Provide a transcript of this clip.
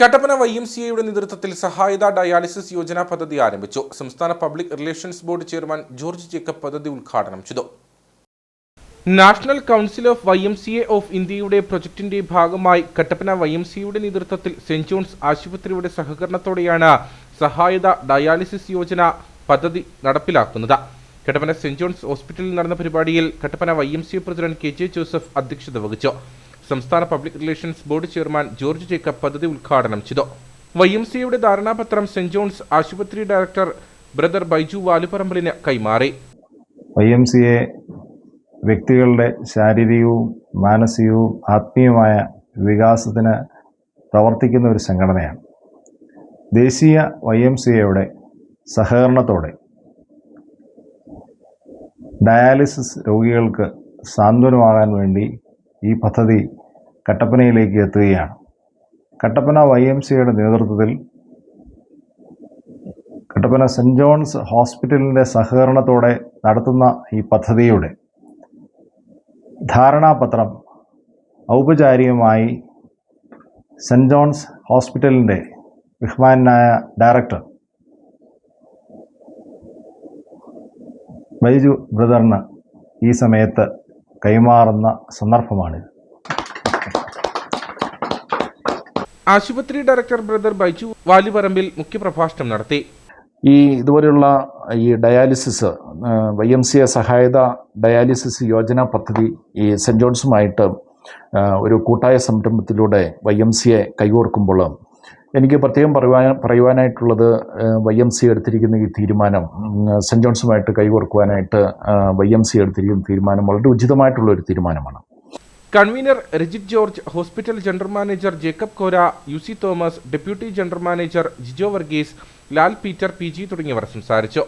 Kattappana Y M C എയുടെ നേതൃത്വത്തിൽ സഹായത dialysis യോജന പദ്ധതി ആരംഭിച്ചു. സംസ്ഥാന public relations board chairman George Jacob പദ്ധതി ഉദ്ഘാടനം ചെയ്തു. National council of Y M C A of ഇന്ത്യയുടെ പ്രൊജക്ടിന്റെ ഭാഗമായി കട്ടപ്പന വൈ എം സി യുടെ നേതൃത്വത്തിൽ സെന്റ് ജോൺസ് ആശുപത്രിയുടെ സഹകരണത്തോടെയാണ് സഹായത ഡയാലിസിസ് യോജന പദ്ധതി നടപ്പിലാക്കുന്നത്. കട്ടപ്പന സെന്റ് ജോൺസ് ഹോസ്പിറ്റലിൽ നടന്ന പരിപാടിയിൽ Kattappana Y M C president K J Joseph അധ്യക്ഷത വഹിച്ചു. സംസ്ഥാന public relations board chairman George Jacob പദ്ധതി ഉദ്ഘാടനം ചെയ്തു. വൈ എം സിയുടെ ധാരണാപത്രം സെന്റ് ജോൺസ് ആശുപത്രി ഡയറക്ടർ ബ്രദർ ബൈജു വാലുപറമ്പലിന് കൈമാറി. വൈ എം സി എ വ്യക്തികളുടെ ശാരീരികവും മാനസികവും ആത്മീയവുമായ വികാസത്തിന് പ്രവർത്തിക്കുന്ന ഒരു സംഘടനയാണ്. ദേശീയ വൈ എം സി എയുടെ സഹകരണത്തോടെ ഡയാലിസിസ് രോഗികൾക്ക് സാന്ത്വനമാകാൻ വേണ്ടി ഈ പദ്ധതി കട്ടപ്പനയിലേക്ക് എത്തുകയാണ്. കട്ടപ്പന വൈ എം സിയുടെ നേതൃത്വത്തിൽ കട്ടപ്പന സെന്റ് ജോൺസ് ഹോസ്പിറ്റലിന്റെ സഹകരണത്തോടെ നടത്തുന്ന ഈ പദ്ധതിയുടെ ധാരണാപത്രം ഔപചാരികമായി സെന്റ് ജോൺസ് ഹോസ്പിറ്റലിന്റെ ബഹുമാനായ ഡയറക്ടർ ബൈജു ബ്രദറിന് ഈ സമയത്ത് കൈമാറുന്ന സന്ദർഭമാണിത്. ആശുപത്രി ഡയറക്ടർ ബ്രദർ ബൈജു വാലിപറമ്പിൽ മുഖ്യപ്രഭാഷണം നടത്തി. ഈ ഇതുപോലെയുള്ള ഈ dialysis Y M C A സഹായത dialysis യോജന പദ്ധതി ഈ സെന്റ് ജോൺസുമായിട്ട് ഒരു കൂട്ടായ സംരംഭത്തിലൂടെ വൈ എം സി എ കൈകോർക്കുമ്പോൾ എനിക്ക് പ്രത്യേകം പറയുവാൻ പറയുവാനായിട്ടുള്ളത് വൈ എം സി എടുത്തിരിക്കുന്ന ഈ തീരുമാനം സെന്റ് സെന്റ് ജോൺസുമായിട്ട് കൈകോർക്കുവാനായിട്ട് വൈ എം സി എടുത്തിരിക്കുന്ന തീരുമാനം വളരെ ഉചിതമായിട്ടുള്ള ഒരു തീരുമാനമാണ്. Convener Rajith George hospital general manager Jacob Kora U C Thomas deputy general manager Jijo Varghese Lal Peter P G തുടങ്ങിയവർ സംസാരിച്ചു.